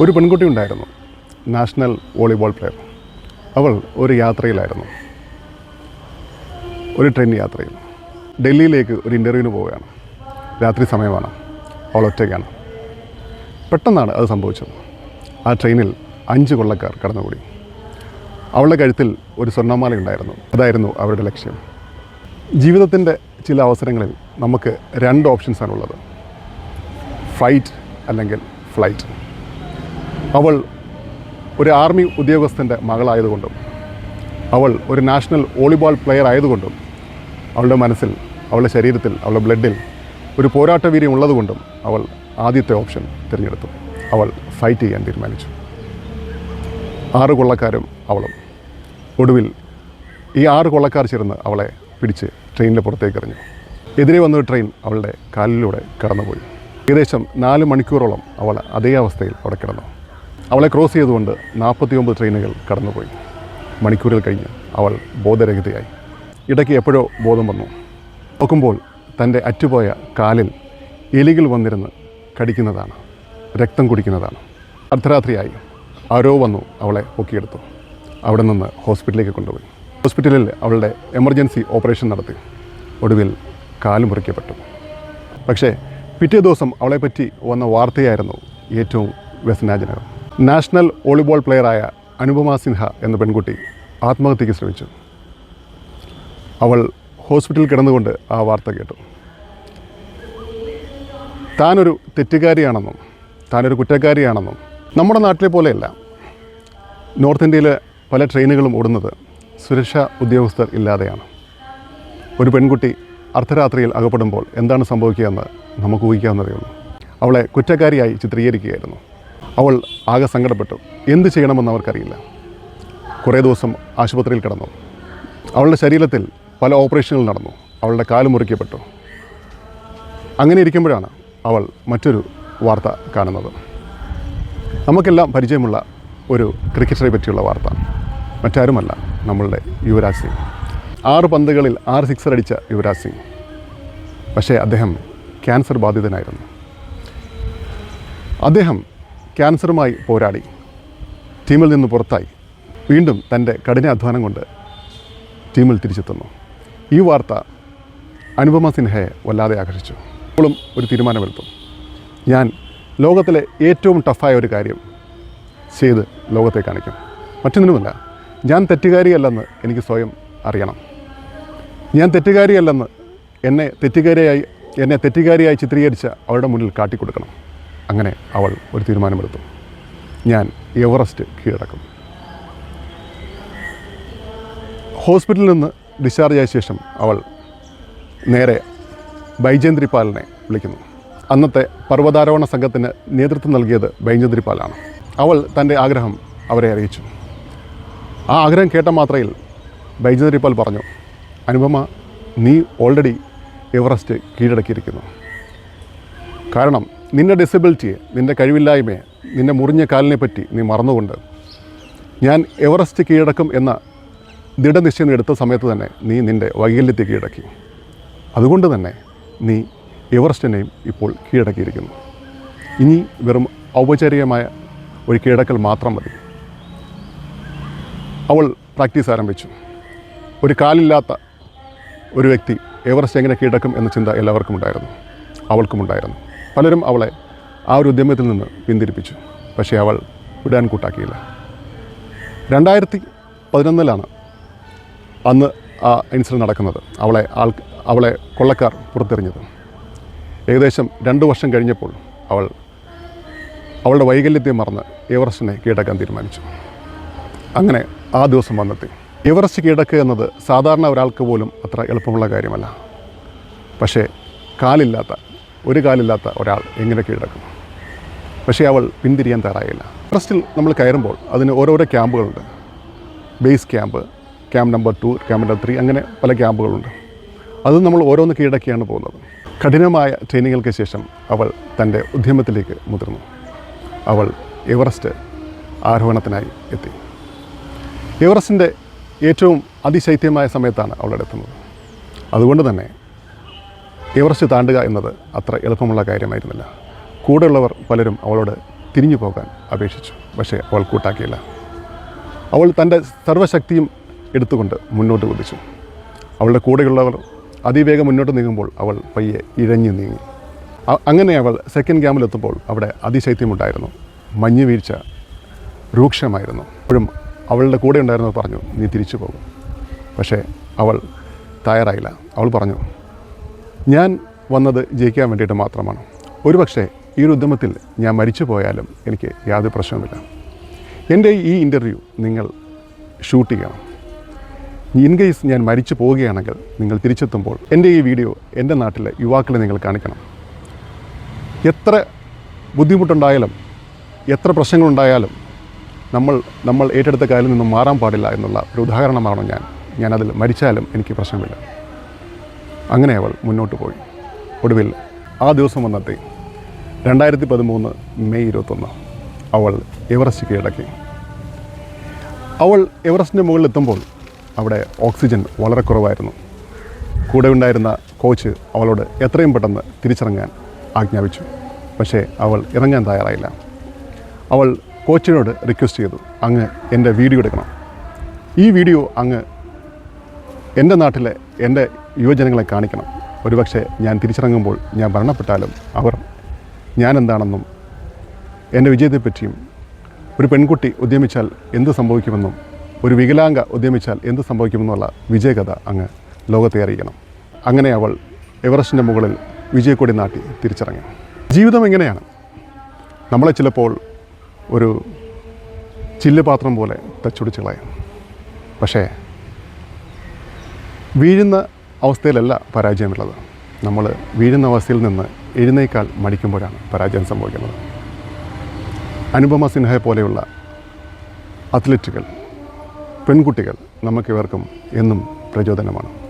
ഒരു പെൺകുട്ടി ഉണ്ടായിരുന്നു. National volleyball player. അവൾ ഒരു യാത്രയിലായിരുന്നു. ഒരു ട്രെയിൻ യാത്രയിൽ. ഡൽഹിയിലേക്ക് ഒരു ഇന്റർവ്യൂവിന് പോവുകയാണ്. രാത്രി സമയമാണ്. അവൾ ഒറ്റയ്ക്കാണ്. പെട്ടെന്നാണ് അത് സംഭവിച്ചത്. ആ ട്രെയിനിൽ അഞ്ച് കൊള്ളക്കാർ കടന്നുകൂടി. അവളുടെ കഴുത്തിൽ ഒരു സ്വർണമാല ഉണ്ടായിരുന്നു. അതായിരുന്നു അവരുടെ ലക്ഷ്യം. ജീവിതത്തിന്റെ ചില അവസരങ്ങളിൽ നമുക്ക് രണ്ട് ഓപ്ഷൻസാണുള്ളത്. ഫ്ലൈറ്റ് അല്ലെങ്കിൽ ഫ്ലൈറ്റ്. അവൾ ഒരു ആർമി ഉദ്യോഗസ്ഥന്റെ മകളായതുകൊണ്ടും അവൾ ഒരു നാഷണൽ വോളിബോൾ പ്ലെയർ ആയതുകൊണ്ടും അവളുടെ മനസ്സിൽ അവളുടെ ശരീരത്തിൽ അവളുടെ ബ്ലഡിൽ ഒരു പോരാട്ട വീര്യം ഉള്ളതുകൊണ്ടും അവൾ ആദ്യത്തെ ഓപ്ഷൻ തിരഞ്ഞെടുത്തു. അവൾ ഫൈറ്റ് ചെയ്യാൻ തീരുമാനിച്ചു. ആറ് കൊള്ളക്കാരും അവളും. ഒടുവിൽ ഈ ആറ് കൊള്ളക്കാർ ചേർന്ന് അവളെ പിടിച്ച് ട്രെയിനിന്റെ പുറത്തേക്ക് എറിഞ്ഞു. എതിരെ വന്ന ഒരു ട്രെയിൻ അവളുടെ കാലിലൂടെ കടന്നുപോയി. ഏകദേശം നാല് മണിക്കൂറോളം അവൾ അതേ അവസ്ഥയിൽ അവിടെ കിടന്നു. അവളെ ക്രോസ് ചെയ്തുകൊണ്ട് നാൽപ്പത്തി ഒമ്പത് ട്രെയിനുകൾ കടന്നുപോയി. മണിക്കൂറുകൾ കഴിഞ്ഞ് അവൾ ബോധരഹിതയായി. ഇടയ്ക്ക് എപ്പോഴോ ബോധം വന്നു. നോക്കുമ്പോൾ തന്റെ അറ്റുപോയ കാലിൽ എലികൾ വന്നിരുന്ന് കടിക്കുന്നതാണ് രക്തം കുടിക്കുന്നതാണ്. അർദ്ധരാത്രിയായി ആരോ വന്നു അവളെ പൊക്കിയെടുത്തു. അവിടെ നിന്ന് ഹോസ്പിറ്റലിലേക്ക് കൊണ്ടുപോയി. ഹോസ്പിറ്റലിൽ അവളുടെ എമർജൻസി ഓപ്പറേഷൻ നടത്തി. ഒടുവിൽ കാൽ മുറിക്കപ്പെട്ടു. പക്ഷേ പിറ്റേ ദിവസം അവളെപ്പറ്റി വന്ന വാർത്തയായിരുന്നു ഏറ്റവും വ്യസനാജനകം. നാഷണൽ വോളിബോൾ പ്ലെയറായ അനുപമ സിൻഹ എന്ന പെൺകുട്ടി ആത്മഹത്യയ്ക്ക് ശ്രമിച്ചു. അവൾ ഹോസ്പിറ്റലിൽ കിടന്നുകൊണ്ട് ആ വാർത്ത കേട്ടു. താനൊരു തെറ്റുകാരിയാണെന്നും താനൊരു കുറ്റക്കാരിയാണെന്നും നമ്മുടെ നാട്ടിലെ പോലെയല്ല. നോർത്ത് ഇന്ത്യയിലെ പല ട്രെയിനുകളും ഓടുന്നത് സുരക്ഷാ ഉദ്യോഗസ്ഥർ ഇല്ലാതെയാണ്. ഒരു പെൺകുട്ടി അർദ്ധരാത്രിയിൽ അകപ്പെടുമ്പോൾ എന്താണ് സംഭവിക്കുകയെന്ന് നമുക്ക് ഊഹിക്കാവുന്നതേ ഉള്ളൂ. അവളെ കുറ്റക്കാരിയായി ചിത്രീകരിക്കുകയായിരുന്നു. അവൾ ആകെ സങ്കടപ്പെട്ടു. എന്ത് ചെയ്യണമെന്ന് അവർക്കറിയില്ല. കുറേ ദിവസം ആശുപത്രിയിൽ കിടന്നു. അവളുടെ ശരീരത്തിൽ പല ഓപ്പറേഷനുകൾ നടന്നു. അവളുടെ കാൽ മുറിക്കപ്പെട്ടു. അങ്ങനെ ഇരിക്കുമ്പോഴാണ് അവൾ മറ്റൊരു വാർത്ത കാണുന്നത്. നമുക്കെല്ലാം പരിചയമുള്ള ഒരു ക്രിക്കറ്ററെ പറ്റിയുള്ള വാർത്ത. മറ്റാരുമല്ല നമ്മളുടെ യുവരാജ് സിംഗ്. ആറ് പന്തുകളിൽ ആറ് സിക്സർ അടിച്ച യുവരാജ് സിംഗ്. പക്ഷേ അദ്ദേഹം ക്യാൻസർ ബാധിതനായിരുന്നു. അദ്ദേഹം ക്യാൻസറുമായി പോരാടി. ടീമിൽ നിന്ന് പുറത്തായി. വീണ്ടും തന്റെ കഠിനാധ്വാനം കൊണ്ട് ടീമിൽ തിരിച്ചെത്തുന്നു. ഈ വാർത്ത അനുപമ സിൻഹയെ വല്ലാതെ ആകർഷിച്ചു. ഇപ്പോഴും ഒരു തീരുമാനമെടുത്തു. ഞാൻ ലോകത്തിലെ ഏറ്റവും ടഫായ ഒരു കാര്യം ചെയ്ത് ലോകത്തെ കാണിക്കും. മറ്റൊന്നിനുമല്ല ഞാൻ തെറ്റുകാരിയല്ലെന്ന് എനിക്ക് സ്വയം അറിയണം. ഞാൻ തെറ്റുകാരിയല്ലെന്ന് എന്നെ തെറ്റുകാരിയായി എന്നെ തെറ്റുകാരിയായി ചിത്രീകരിച്ച അവരുടെ മുന്നിൽ കാട്ടിക്കൊടുക്കണം. അങ്ങനെ അവൾ ഒരു തീരുമാനമെടുത്തു. ഞാൻ എവറസ്റ്റ് കീഴടക്കും. ഹോസ്പിറ്റലിൽ നിന്ന് ഡിസ്ചാർജ് ആയ ശേഷം അവൾ നേരെ ബൈജേന്ദ്രി പാലിനെ വിളിക്കുന്നു. അന്നത്തെ പർവതാരോഹണ സംഘത്തിന് നേതൃത്വം നൽകിയത് ബൈജേന്ദ്രി പാലാണ് അവൾ തന്റെ ആഗ്രഹം അവരെ അറിയിച്ചു. ആ ആഗ്രഹം കേട്ട മാത്രയിൽ ബൈജേന്ദ്രി പാൽ പറഞ്ഞു അനുപമ നീ ഓൾറെഡി എവറസ്റ്റ് കീഴടക്കിയിരിക്കുന്നു. കാരണം നിന്റെ ഡിസബിലിറ്റിയെ നിന്റെ കഴിവില്ലായ്മയെ നിന്റെ മുറിഞ്ഞ കാലിനെ പറ്റി നീ മറന്നുകൊണ്ട് ഞാൻ എവറസ്റ്റ് കീഴടക്കും എന്ന ദൃഢനിശ്ചയം എടുത്ത സമയത്ത് തന്നെ നീ നിന്റെ വൈകല്യത്തെ കീഴടക്കി. അതുകൊണ്ട് തന്നെ നീ എവറസ്റ്റിനെയും ഇപ്പോൾ കീഴടക്കിയിരിക്കുന്നു. ഇനി വെറും ഔപചാരികമായ ഒരു കീഴടക്കൽ മാത്രം മതി. അവൾ പ്രാക്ടീസ് ആരംഭിച്ചു. ഒരു കാലില്ലാത്ത ഒരു വ്യക്തി എവറസ്റ്റ് എങ്ങനെ കീഴടക്കും എന്ന ചിന്ത എല്ലാവർക്കും ഉണ്ടായിരുന്നു. അവൾക്കും ഉണ്ടായിരുന്നു. പലരും അവളെ ആ ഒരു ഉദ്യമത്തിൽ നിന്ന് പിന്തിരിപ്പിച്ചു. പക്ഷേ അവൾ വിടാൻ കൂട്ടാക്കിയില്ല. രണ്ടായിരത്തി പതിനൊന്നിലാണ് അന്ന് ആ ഇൻസിഡന്റ് നടക്കുന്നത്. അവളെ ആൾ അവളെ കൊള്ളക്കാർ പുറത്തെറിഞ്ഞത്. ഏകദേശം രണ്ട് വർഷം കഴിഞ്ഞപ്പോൾ അവൾ അവളുടെ വൈകല്യത്തെ മറന്ന് എവറസ്റ്റിനെ കീഴടക്കാൻ തീരുമാനിച്ചു. അങ്ങനെ ആ ദിവസം വന്നെത്തി. എവറസ്റ്റ് കീഴടക്കുക എന്നത് സാധാരണ ഒരാൾക്ക് പോലും അത്ര എളുപ്പമുള്ള കാര്യമല്ല. പക്ഷേ കാലില്ലാത്ത ഒരു കാലില്ലാത്ത ഒരാൾ എങ്ങനെ കീഴടക്കും? പക്ഷേ അവൾ പിന്തിരിയാൻ തയ്യാറായില്ല. ഫസ്റ്റിൽ നമ്മൾ കയറുമ്പോൾ അതിന് ഓരോരോ ക്യാമ്പുകളുണ്ട്. Base camp camp number two camp number three അങ്ങനെ പല ക്യാമ്പുകളുണ്ട്. അത് നമ്മൾ ഓരോന്ന് കീഴടക്കിയാണ് പോകുന്നത്. കഠിനമായ ട്രെയിനിങ്ങുകൾക്ക് ശേഷം അവൾ തന്റെ ഉദ്യമത്തിലേക്ക് മുതിർന്നു. അവൾ എവറസ്റ്റ് ആരോഹണത്തിനായി എത്തി. എവറസ്റ്റിന്റെ ഏറ്റവും അതിശൈത്യമായ സമയത്താണ് അവളെടുത്തുന്നത് അതുകൊണ്ട് തന്നെ എവറസ്റ്റ് താണ്ടുക എന്നത് അത്ര എളുപ്പമുള്ള കാര്യമായിരുന്നില്ല. കൂടെയുള്ളവർ പലരും അവളോട് തിരിഞ്ഞു പോകാൻ അപേക്ഷിച്ചു. പക്ഷേ അവൾ കൂട്ടാക്കിയില്ല. അവൾ തന്റെ സർവശക്തിയും എടുത്തുകൊണ്ട് മുന്നോട്ട് കുതിച്ചു. അവളുടെ കൂടെയുള്ളവർ അതിവേഗം മുന്നോട്ട് നീങ്ങുമ്പോൾ അവൾ പയ്യെ ഇഴഞ്ഞു നീങ്ങി. അങ്ങനെ അവൾ സെക്കൻഡ് ക്യാമ്പിലെത്തുമ്പോൾ അവിടെ അതിശൈത്യമുണ്ടായിരുന്നു. മഞ്ഞ് വീഴ്ച രൂക്ഷമായിരുന്നു. അപ്പോഴും അവളുടെ കൂടെ ഉണ്ടായിരുന്നവർ പറഞ്ഞു നീ തിരിച്ചു പോകും. പക്ഷേ അവൾ തയ്യാറായില്ല. അവൾ പറഞ്ഞു ഞാൻ വന്നത് ജയിക്കാൻ വേണ്ടിയിട്ട് മാത്രമാണ്. ഒരുപക്ഷെ ഈ ഒരു ഉദ്യമത്തിൽ ഞാൻ മരിച്ചു പോയാലും എനിക്ക് യാതൊരു പ്രശ്നവുമില്ല. എന്റെ ഈ ഇന്റർവ്യൂ നിങ്ങൾ ഷൂട്ട് ചെയ്യണം. ഇൻ കേസ് ഞാൻ മരിച്ചു പോവുകയാണെങ്കിൽ നിങ്ങൾ തിരിച്ചെത്തുമ്പോൾ എന്റെ ഈ വീഡിയോ എന്റെ നാട്ടിലെ യുവാക്കളെ നിങ്ങൾ കാണിക്കണം. എത്ര ബുദ്ധിമുട്ടുണ്ടായാലും എത്ര പ്രശ്നങ്ങളുണ്ടായാലും നമ്മൾ നമ്മൾ ഏറ്റെടുത്ത കാലിൽ നിന്നും മാറാൻ പാടില്ല എന്നുള്ള ഒരു ഉദാഹരണമാണ് ഞാൻ. ഞാനതിൽ മരിച്ചാലും എനിക്ക് പ്രശ്നമില്ല. അങ്ങനെ അവൾ മുന്നോട്ട് പോയി. ഒടുവിൽ ആ ദിവസം വന്നെത്തി രണ്ടായിരത്തി പതിമൂന്ന് മെയ് ഇരുപത്തൊന്ന് അവൾ എവറസ്റ്റ് കീഴടക്കി. അവൾ എവറസ്റ്റിന്റെ മുകളിൽ എത്തുമ്പോൾ അവിടെ ഓക്സിജൻ വളരെ കുറവായിരുന്നു. കൂടെ ഉണ്ടായിരുന്ന കോച്ച് അവളോട് എത്രയും പെട്ടെന്ന് തിരിച്ചിറങ്ങാൻ ആജ്ഞാപിച്ചു. പക്ഷേ അവൾ ഇറങ്ങാൻ തയ്യാറായില്ല. അവൾ കോച്ചിനോട് റിക്വസ്റ്റ് ചെയ്തു അങ്ങ് എന്റെ വീഡിയോ എടുക്കണം. ഈ വീഡിയോ അങ്ങ് എന്റെ നാട്ടിലെ എന്റെ യുവജനങ്ങളെ കാണിക്കണം. ഒരുപക്ഷെ ഞാൻ തിരിച്ചിറങ്ങുമ്പോൾ ഞാൻ മരണപ്പെട്ടാലും അവർ ഞാൻ എന്താണെന്നും എന്റെ വിജയത്തെപ്പറ്റിയും ഒരു പെൺകുട്ടി ഉദ്യമിച്ചാൽ എന്ത് സംഭവിക്കുമെന്നും ഒരു വികലാംഗ ഉദ്യമിച്ചാൽ എന്ത് സംഭവിക്കുമെന്നുള്ള വിജയകഥ അങ്ങ് ലോകത്തെ അറിയിക്കണം. അങ്ങനെ അവൾ എവറസ്റ്റിന്റെ മുകളിൽ വിജയക്കൊടി നാട്ടി തിരിച്ചിറങ്ങി. ജീവിതം എങ്ങനെയാണ് നമ്മളെ ചിലപ്പോൾ ഒരു ചില്ലുപാത്രം പോലെ തച്ചുടിച്ച് കളയും. പക്ഷേ വീഴുന്ന അവസ്ഥയിലല്ല പരാജയമുള്ളത്. നമ്മൾ വീഴുന്ന അവസ്ഥയിൽ നിന്ന് എഴുന്നേക്കാൽ മടിക്കുമ്പോഴാണ് പരാജയം സംഭവിക്കുന്നത്. അനുപമ സിൻഹയെ പോലെയുള്ള അത്ലറ്റുകൾ പെൺകുട്ടികൾ നമുക്കിവർക്കും എന്നും പ്രചോദനമാണ്.